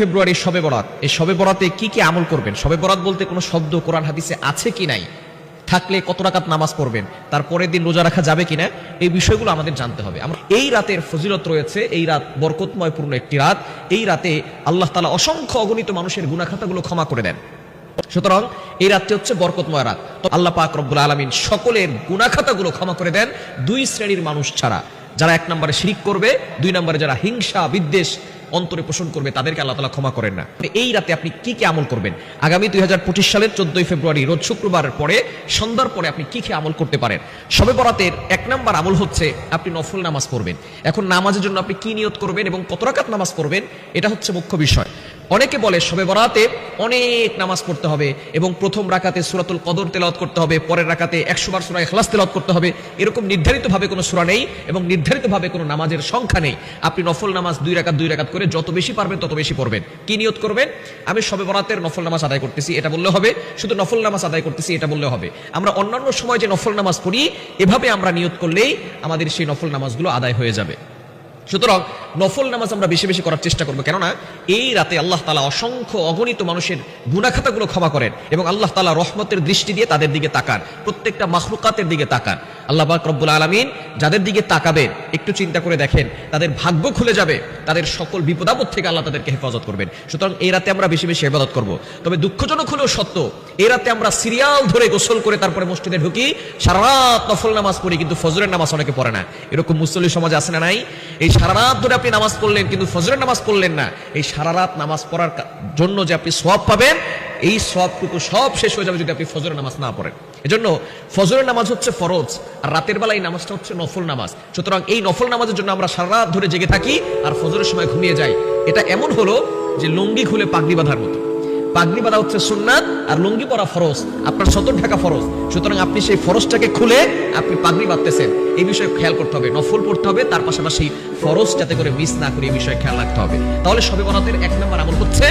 ফেব্রুয়ারি শবে বরাত। এই শবে বরাতে কি কি আমল করবেন? শবে বরাত বলতে কোনো শব্দ, কোরআন, হাদিসে আছে কি নাই? থাকলে কত রাকাত নামাজ পড়বেন? তার পরের দিন রোজা রাখা যাবে কিনা? এই বিষয়গুলো আমাদের জানতে হবে। আমরা এই রাতের ফজিলত রয়েছে, এই রাত বরকতময়পূর্ণ একটি রাত। এই রাতে আল্লাহ তালা অসংখ্য অগণিত মানুষের গুণাখাতাগুলো ক্ষমা করে দেন। সুতরাং এই রাতটি হচ্ছে বরকতময় রাত। তো আল্লাহ পাক রব্বুল আলমিন সকলের গুণাখাতাগুলো ক্ষমা করে দেন। দুই শ্রেণির মানুষ ছাড়া। যারা এক নম্বরে শিরিক করবে, দুই নম্বরে যারা হিংসা, বিদ্বেষ অন্তরে পোষণ করবে, তাদেরকে আল্লাহ তালা ক্ষমা করেন না। এই রাতে আপনি কি কি আমল করবেন? আগামী দুই হাজার পঁচিশ সালের চোদ্দই ফেব্রুয়ারি, রোজ শুক্রবার পরে, সন্ধ্যার পরে আপনি কি কি আমল করতে পারেন? সবে বরাতের এক নাম্বার আমল হচ্ছে, আপনি নফল নামাজ পড়বেন। এখন নামাজের জন্য আপনি কি নিয়ত করবেন এবং কত রাকাত নামাজ পড়বেন? এটা হচ্ছে মুখ্য বিষয়। অনেকে বলে শবে বরাতে অনেক নামাজ পড়তে হবে এবং প্রথম রাকাতে সুরাতুল কদর তেলাওয়াত করতে হবে, পরের রাকাতে একশো বার সুরা এখলাস তেলাওয়াত করতে হবে। এরকম নির্ধারিতভাবে কোনো সুরা নেই এবং নির্ধারিতভাবে কোনো নামাজের সংখ্যা নেই। আপনি নফল নামাজ দুই রাকাত দুই রাকাত করে যত বেশি পারবেন তত বেশি পড়বেন। কি নিয়ত করবেন? আমি শবে বরাতের নফল নামাজ আদায় করতেছি, এটা বললে হবে। শুধু নফল নামাজ আদায় করতেছি, এটা বললে হবে। আমরা অন্যান্য সময় যে নফল নামাজ পড়ি, এভাবে আমরা নিয়ত করলেই আমাদের সেই নফল নামাজগুলো আদায় হয়ে যাবে। সুতরাং নফল নামাজ আমরা বেশি বেশি করার চেষ্টা করব। কেননা এই রাতে আল্লাহ তালা অসংখ্য অগণিত মানুষের গুণাখাতাগুলো ক্ষমা করেন এবং আল্লাহ তালা রহমতের দৃষ্টি দিয়ে তাদের দিকে তাকান, প্রত্যেকটা মাখলুকাতের দিকে তাকান। আল্লাহ রব্বুল আলমিন যাদের দিকে তাকাবেন একটু চিন্তা করে দেখেন, তাদের ভাগ্য খুলে যাবে, তাদের সকল বিপদাপদ থেকে আল্লাহ তাদেরকে হেফাজত করবেন। সুতরাং এই রাতে আমরা বেশি বেশি হেফাজত করব। তবে দুঃখজনক হলেও সত্য, এই রাতে আমরা সিরিয়াল ধরে গোসল করে তারপরে মসজিদে ঢুকি, সারা নফল নামাজ পড়ি, কিন্তু ফজরের নামাজ অনেকে পড়ে না। এরকম মুসলিম সমাজ আছে না নাই? এই সারা রাত ধরে আপনি নামাজ পড়লেন, কিন্তু ফজরের নামাজ পড়লেন না। এই সারা রাত নামাজ পড়ার জন্য যে আপনি সব পাবেন, এই সবটুকু সব শেষ হয়ে যাবে যদি আপনি ফজরের নামাজ না পড়েন। এজন্য ফজরের নামাজ হচ্ছে ফরজ, আর রাতের বেলা এই নামাজটা হচ্ছে নফল নামাজ। সুতরাং এই নফল নামাজের জন্য আমরা সারা রাত ধরে জেগে থাকি, আর ফজরের সময় ঘুমিয়ে যাই। এটা এমন হলো যে লুঙ্গি খুলে পাগড়ি বাঁধার মতো। পাগড়ি বাঁধা হচ্ছে সুন্নাত আর লুঙ্গি পরা ফরজ। আপনার সতর ঢাকা ফরজ। সুতরাং আপনি সেই ফরজটাকে খুলে আপনি পাগড়ি বাঁধতেছেন। এই বিষয়ে খেয়াল করতে হবে, নফল পড়তে হবে, তার পাশাপাশি ফরজ যাতে করে মিস না করে এই বিষয়ে খেয়াল রাখতে হবে। তাহলে সবে বরাতের এক নম্বর আমল হচ্ছে,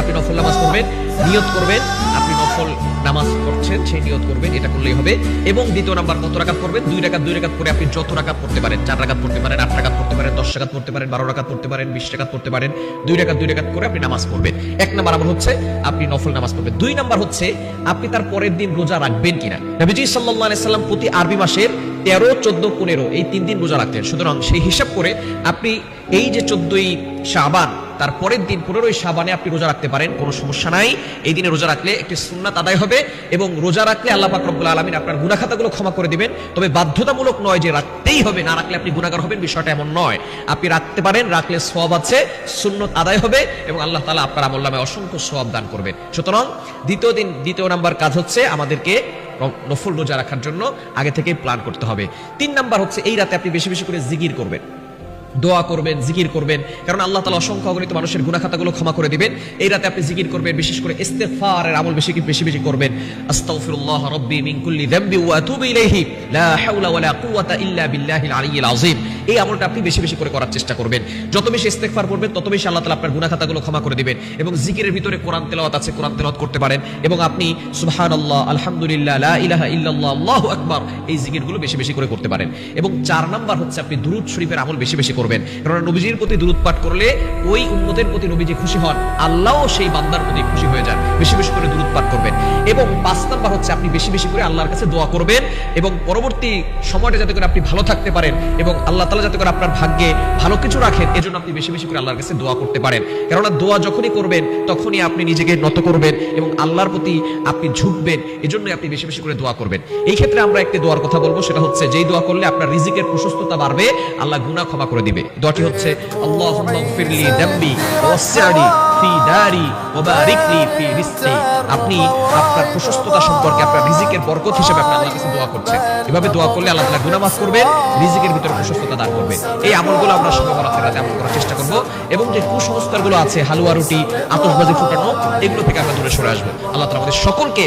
আপনি নফল নামাজ পড়বেন, নিয়ত করবেন, আপনি নফল নামাজ পড়ছেন, সেই নিয়ত করবেন, এটা করলেই হবে। এবং দ্বিতীয় নাম্বার কত রাকাত পড়বেন? দুই রাকাত দুই রাকাত করে আপনি যত রাকাত পড়তে পারেন, চার রাকাত পড়তে পারেন, আট পড়তে পারেন, দশ টাকাত পড়তে পারেন, বারো টাকাত পড়তে পারেন, বিশ টাকাত পড়তে পারেন, দুই টাকাত দুই টাকাত করে আপনি নামাজ পড়বেন। এক নাম্বার আমার হচ্ছে আপনি নফল নামাজ পড়বেন। দুই নাম্বার হচ্ছে আপনি তার পরের দিন রোজা রাখবেন কিনা? নবীজি সাল্লাহ সাল্লাম প্রতি আরবি মাসের তেরো, চোদ্দ, পনেরো, এই তিন দিন রোজা রাখতেন। সুতরাং সেই হিসাব করে আপনি এই যে চোদ্দই শাবান, তার পরের দিন পনেরোই সাবানে আপনি রোজা রাখতে পারেন, কোনো সমস্যা নাই। এই দিনে রোজা রাখলে একটি সুন্নাত আদায় হবে এবং রোজা রাখলে আল্লাহ পাক রব্বুল আলমিন আপনার গুনাখাতাগুলো ক্ষমা করে দিবেন। তবে বাধ্যতামূলক নয় যে রাখতেই হবে, না রাখলে আপনি গুণাগার হবেন, বিষয়টা এমন নয়। আপনি রাখতে পারেন, রাখলে সব আছে, সুন্নত আদায় হবে এবং আল্লাহ তালা আপনার আমল নামে অসংখ্য সব দান করবেন। সুতরাং দ্বিতীয় দিন, দ্বিতীয় নাম্বার কাজ হচ্ছে আমাদেরকে নফল রোজা রাখার জন্য আগে থেকেই প্ল্যান করতে হবে। তিন নাম্বার হচ্ছে এই রাতে আপনি বেশি বেশি করে জিগির করবেন। দোয়া করবেন, জিকির করবেন। কারণ আল্লাহ তালা অসংখ্য অগণিত মানুষের গুণাখাতাগুলো ক্ষমা করে দিবেন। এই রাতে আপনি জিকির করবেন, বিশেষ করে ইস্তেফারের আমল বেশি বেশি বেশি করবেন। আস্তাগফিরুল্লাহ রাব্বি মিন কুল্লি যামবি ওয়া আতুবু ইলাইহি। লা হাওলা কুওয়াতা ইল্লা বিল্লাহিল আলিয়্যিল আযীম। এই আমলটা আপনি বেশি বেশি করে করার চেষ্টা করবেন। যত বেশি ইস্তেগফার করবেন তত বেশি আল্লাহ তাআলা আপনার গুণাখাতাগুলো ক্ষমা করে দিবেন। এবং জিকিরের ভিতরে কোরআন তেলাওয়াত আছে, কোরআন তেলাওয়াত করতে পারেন। এবং আপনি সুবহানাল্লাহ, আলহামদুলিল্লাহ, লা ইলাহা ইল্লাল্লাহ, আল্লাহু আকবার, এই জিকিরগুলো বেশি বেশি করে করতে পারেন। এবং চার নাম্বার হচ্ছে আপনি দুরূদ শরীফের আমল বেশি বেশি করবেন। কারণ নবীজির প্রতি দুরূদ পাঠ করলে ওই উম্মতের প্রতি নবীজি খুশি হন, আল্লাহও সেই বান্দার প্রতি খুশি হয়ে যান। বেশি বেশি করে দুরূদ পাঠ করবেন। এবং পাঁচ নাম্বার হচ্ছে আপনি বেশি বেশি করে আল্লাহর কাছে দোয়া করবেন এবং পরবর্তী সময়টা যাতে করে আপনি ভালো থাকতে পারেন এবং আল্লাহ তাআলা যাতে করে আপনার ভাগ্যে ভালো কিছু রাখেন, এজন্য আপনি বেশি বেশি করে আল্লাহর কাছে দোয়া করতে পারেন। কেননা দোয়া যখনই করবেন, তখনই আপনি নিজেকে নত করবেন এবং আল্লাহর প্রতি আপনি ঝুঁকবেন, এজন্যই আপনি বেশি বেশি করে দোয়া করবেন। এই ক্ষেত্রে আমরা একটি দোয়ার কথা বলব, সেটা হচ্ছে যেই দোয়া করলে আপনার রিজিকের প্রশস্ততা বাড়বে, আল্লাহ গুনাহ ক্ষমা করে দিবে দোয়াটি হচ্ছে, আল্লাহুম্মা গফিরলি দাম্বি ওয়াসসি'নি ফি দারি ওয়া বারিকলি ফি রিজকি। আপনি আপনার প্রশস্ততা সম্পর্কে, আপনার রিজিকের বরকত হিসেবে আপনি আল্লাহর কাছে দোয়া করছেন। এভাবে দোয়া করলে আল্লাহ তাআলা গুনাহ মাফ করবেন রিজিকের ভিতরে প্রশস্ততা দান করবে। এই আমলগুলো আমরা বরাতের রাতে আমল করার চেষ্টা করব এবং যে কুসংস্কারগুলো আছে, হালুয়া রুটি, আতশবাজি ফুটানো, এগুলো থেকে আমরা দূরে সরে আসব। আল্লাহ তাআলা আমাদের সকলকে